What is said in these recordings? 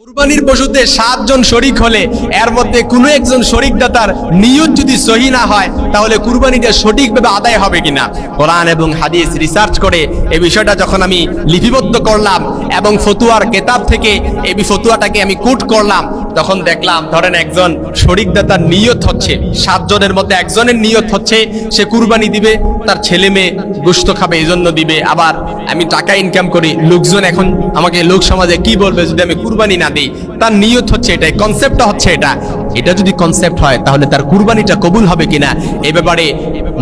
কুরবানির পশুতে সাতজন শরিক হলে এর মধ্যে কোনো একজন শরিক দাতার নিয়ত যদি সহি না হয়, তাহলে কুরবানিটা সঠিকভাবে আদায় হবে কিনা? কোরআন এবং হাদিস রিসার্চ করে এই বিষয়টা যখন আমি লিপিবদ্ধ করলাম এবং ফতুয়ার কেতাব থেকে এই ফতুয়াটাকে আমি কোট করলাম, তখন দেখলাম ধরেন একজন শরিক দাতার নিয়ত হচ্ছে, সাতজনের মধ্যে একজনের নিয়ত হচ্ছে, সে কুরবানি দিবে, তার ছেলে মেয়ে গুস্ত খাবে এই জন্য দিবে, আবার আমি টাকা ইনকাম করি, লোকজন এখন আমাকে লোক সমাজে কি বলবে যদি আমি কুরবানি না দিই? তার নিয়ত হচ্ছে এটাই কনসেপ্টটা হচ্ছে এটা। এটা যদি কনসেপ্ট হয়, তাহলে তার কুরবানিটা কবুল হবে কিনা? এ ব্যাপারে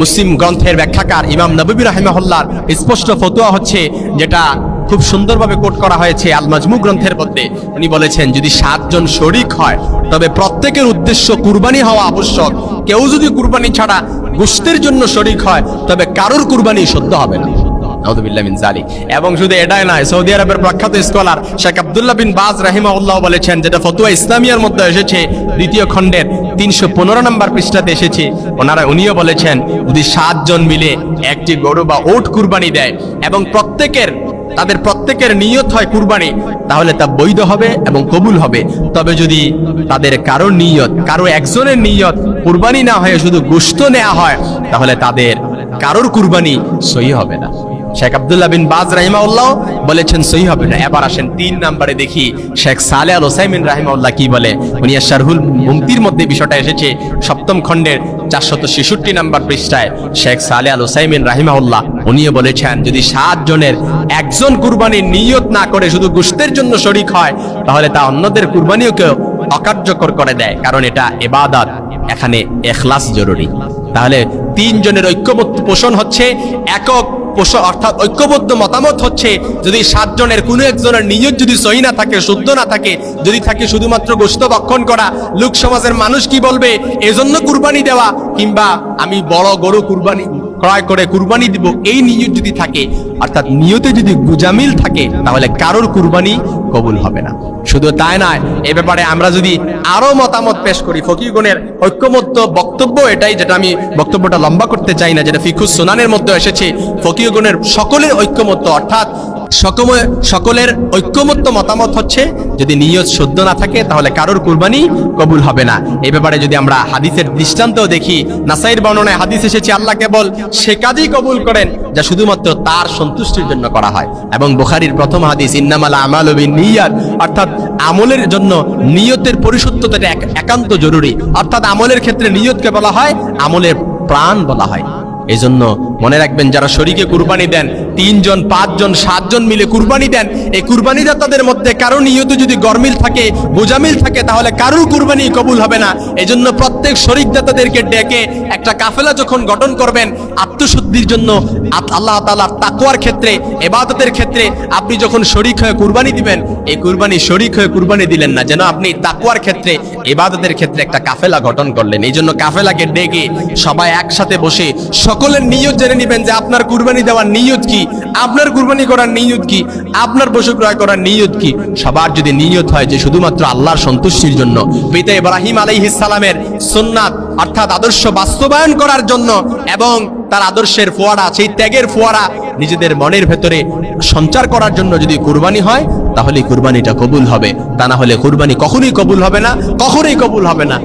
মুসলিম গ্রন্থের ব্যাখ্যাকার ইমাম নবী রাহিমাহুল্লার স্পষ্ট ফতোয়া হচ্ছে, যেটা খুব সুন্দরভাবে কোট করা হয়েছে আল মাজমু গ্রন্থের মধ্যে। উনি বলেছেন, যদি সাতজন শরিক হয়, তবে প্রত্যেকের উদ্দেশ্য কুরবানি হওয়া আবশ্যক। কেউ যদি কুরবানি ছাড়া গোষ্ঠীর জন্য শরিক হয়, তবে কারোর কুরবানি সত্য হবে না। এবং শুধু এটাই নয়, সৌদি আরবের প্রখ্যাত স্কলার শেখ আব্দুল্লাহ বিন বাজ রাহিমাউল্লাহ বলেছেন যেটা ফতুয়া ইসলামিয়ার মধ্যে এসেছে, দ্বিতীয় খণ্ডের তিনশো পনেরো নম্বর পৃষ্ঠাতে এসেছে। ওনারা, উনিও বলেছেন, যদি সাতজন মিলে একটি গরু বা ওট কুরবানি দেয় এবং প্রত্যেকের, তাদের প্রত্যেকের নিয়ত হয় কুরবানি, তাহলে তা বৈধ হবে এবং কবুল হবে। তবে যদি তাদের কারও নিয়ত, কারও একজনের নিয়ত কুরবানি না হয়ে শুধু গোস্ত নেওয়া হয়, তাহলে তাদের কারোর কুরবানি সহি হবে না। শেখ আব্দুল্লাহ বিন বাজ রাহিমাউল্লাহ বলেছেন, সহি হবে না। এবার আসেন তিন নম্বরে দেখি শেখ সালে আল ওসাইমিন রাহিমাউল্লাহ কি বলে। উনি শারহুল মুমতির মধ্যে বিষয়টা এসেছে, সপ্তম খণ্ডের চারশত ছেষট্টি নাম্বার পৃষ্ঠায়। শেখ সালে আল ওসাইমিন রাহিমাউল্লাহ উনিও বলেছেন, যদি সাত জনের একজন কুরবানির নিয়ত না করে শুধু গুস্তের জন্য শরিক হয়, তাহলে তা অন্যদের কুরবানিওকে অকার্যকর করে দেয়, কারণ এটা এবাদাত, এখানে এখলাস জরুরি। তাহলে তিনজনের ঐক্যবদ্ধ পোষণ হচ্ছে একক অর্থাৎ ঐক্যবদ্ধ মতামত হচ্ছে যদি সাতজনের কোনো একজনের নিজের যদি সহি না থাকে, শুদ্ধ না থাকে, যদি থাকে শুধুমাত্র গোস্ত ভক্ষণ করা, লোক সমাজের মানুষ কি বলবে? এজন্য কুরবানি দেওয়া কিংবা আমি বড় গরু কুরবানি ক্রয় করে কুরবানি দিব, এই নিয়ত যদি থাকে, অর্থাৎ নিয়তে যদি গুজামিল থাকে, তাহলে কারোর কুরবানি কবুল হবে না। শুধু তাই নয়, এ ব্যাপারে আমরা যদি আরও মতামত পেশ করি ফকিরগণের ঐক্যমত্য বক্তব্য এটাই, যেটা আমি বক্তব্যটা লম্বা করতে চাই না, যেটা ফিকুস সোনানের মধ্যে এসেছে ফকিরগণের সকলের ঐক্যমত্য, অর্থাৎ সকলের ঐক্যমত্য মতামত হচ্ছে, যদি নিয়ত শুদ্ধ না থাকে, তাহলে কারোর কুরবানি কবুল হবে না। এই ব্যাপারে যদি আমরা হাদিসের দৃষ্টান্তও দেখি নাসাইর বর্ণনায় হাদিস এসেছে, আল্লাহ কেবল সে কাজই কবুল করেন যা শুধুমাত্র তার সন্তুষ্টির জন্য করা হয়। এবং বুখারীর প্রথম হাদিস, ইন্নামাল আমাল নিয়াত অর্থাৎ আমলের জন্য নিয়তের পরিশুদ্ধতাটা এক- একান্ত জরুরি। অর্থাৎ আমলের ক্ষেত্রে নিয়তকে বলা হয়, আমলের প্রাণ বলা হয়। এই জন্য মনে রাখবেন, যারা শরীকে কুরবানি দেন, তিনজন, পাঁচজন, সাতজন মিলে কুরবানি দেন, এই কুরবানি দাতাদের মধ্যে কারও নিয়ত যদি গরমিল থাকে, বোঝামিল থাকে, তাহলে কারোর কুরবানি কবুল হবে না। এই জন্য প্রত্যেক শরিক দাতাদেরকে ডেকে একটা কাফেলা যখন গঠন করবেন, আত্মশুদ্ধির জন্য আল্লাহ তালার তাকুয়ার ক্ষেত্রে এবাদতের ক্ষেত্রে আপনি যখন শরিক হয়ে কুরবানি দিবেন, এই কুরবানি শরিক হয়ে কুরবানি দিলেন না, যেন আপনি তাকুয়ার ক্ষেত্রে এবাদতের ক্ষেত্রে একটা কাফেলা গঠন করলেন। এই জন্য কাফেলাকে ডেকে সবাই একসাথে বসে সকলের নিয়ত জেনে নেবেন যে আপনার কুরবানি দেওয়ার নিয়ত কি? আপনার কুরবানি করার নিয়ত কি? আপনার পশু ক্রয় করার নিয়ত কি? সবার যদি নিয়ত হয় যে শুধুমাত্র আল্লাহর সন্তুষ্টির জন্য, পিতা ইব্রাহিম সালামের সুন্নাত, অর্থাৎ আদর্শ বাস্তবায়ন করার জন্য এবং তার আদর্শের ফোয়ারা, সেই ত্যাগের ফোয়ারা নিজেদের মনের ভেতরে সঞ্চার করার জন্য যদি কুরবানি হয় তাহলে কুরবানিটা কবুল হবে। তা না হলে কুরবানি কখনোই কবুল হবে না, কখনোই কবুল হবে না।